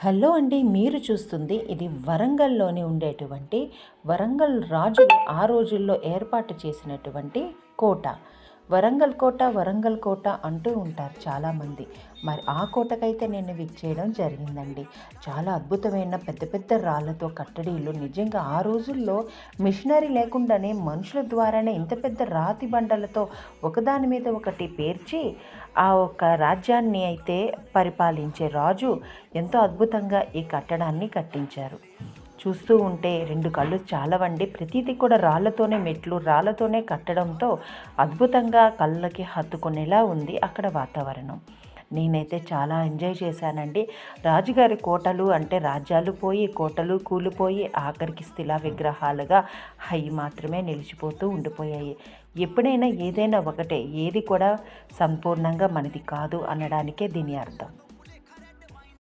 Hello అండి మీరు చూస్తుంది ఇది వరంగల్లోని ఉండేటువంటి వరంగల్ రాజులు ఆ రోజుల్లో ఏర్పాటు చేసినటువంటి కోట. వరంగల్ కోట వరంగల్ కోట అంటూ ఉంటారు చాలామంది. మరి ఆ కోటకైతే నేను విచ్చేయడం జరిగిందండి. చాలా అద్భుతమైన పెద్ద పెద్ద రాళ్ళతో కట్టడీలు. నిజంగా ఆ రోజుల్లో మిషనరీ లేకుండానే మనుషుల ద్వారానే ఇంత పెద్ద రాతి బండలతో ఒకదాని మీద ఒకటి పేర్చి ఆ ఒక రాజ్యాన్ని అయితే పరిపాలించే రాజు ఎంతో అద్భుతంగా ఈ కట్టడాన్ని కట్టించారు. చూస్తూ ఉంటే రెండు కళ్ళు చాలవండి. ప్రతిదీ కూడా రాళ్ళతోనే మెట్లు రాళ్ళతోనే కట్టడంతో అద్భుతంగా కళ్ళకి హత్తుకునేలా ఉంది అక్కడ వాతావరణం. నేనైతే చాలా ఎంజాయ్ చేశానండి. రాజుగారి కోటలు అంటే రాజ్యాలు పోయి కోటలు కూలిపోయి ఆఖరికి శిలా విగ్రహాలుగా అవి మాత్రమే నిలిచిపోతూ ఉండిపోయాయి. ఎప్పుడైనా ఏదైనా ఒకటే ఏది కూడా సంపూర్ణంగా మనది కాదు అనడానికే దీని అర్థం.